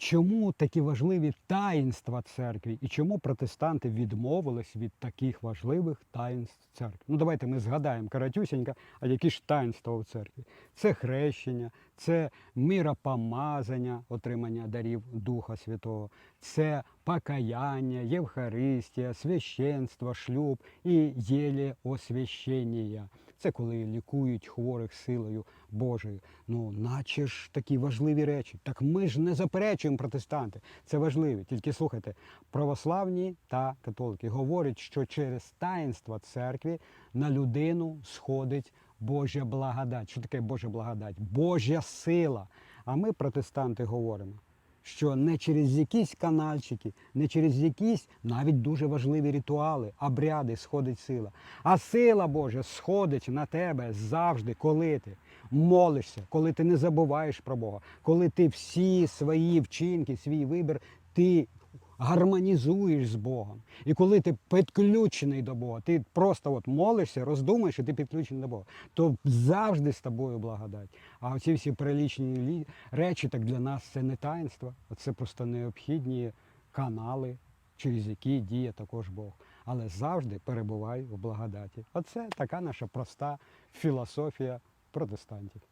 Чому такі важливі таїнства церкві і чому протестанти відмовились від таких важливих таїнств церкви? Ну давайте ми згадаємо каратюсінька, а які ж таїнства у церкві? Це хрещення, це миропомазання, отримання дарів Духа Святого, це покаяння, Євхаристія, священство, шлюб і єлі освящення. Це коли лікують хворих силою Божою. Ну, наче ж такі важливі речі. Так ми ж не заперечуємо протестанти. Це важливі. Тільки слухайте, православні та католики говорять, що через таїнства церкви на людину сходить Божа благодать. Що таке Божа благодать? Божа сила. А ми, протестанти, говоримо. Що не через якісь канальчики, не через якісь навіть дуже важливі ритуали, обряди сходить сила. А сила Божа сходить на тебе завжди, коли ти молишся, коли ти не забуваєш про Бога, коли ти всі свої вчинки, свій вибір, ти гармонізуєш з Богом. І коли ти підключений до Бога, ти просто от молишся, роздумуєш, і ти підключений до Бога, то завжди з тобою благодать. А оці всі прилічні речі, так для нас це не таїнство, це просто необхідні канали, через які діє також Бог. Але завжди перебувай в благодаті. Оце така наша проста філософія протестантів.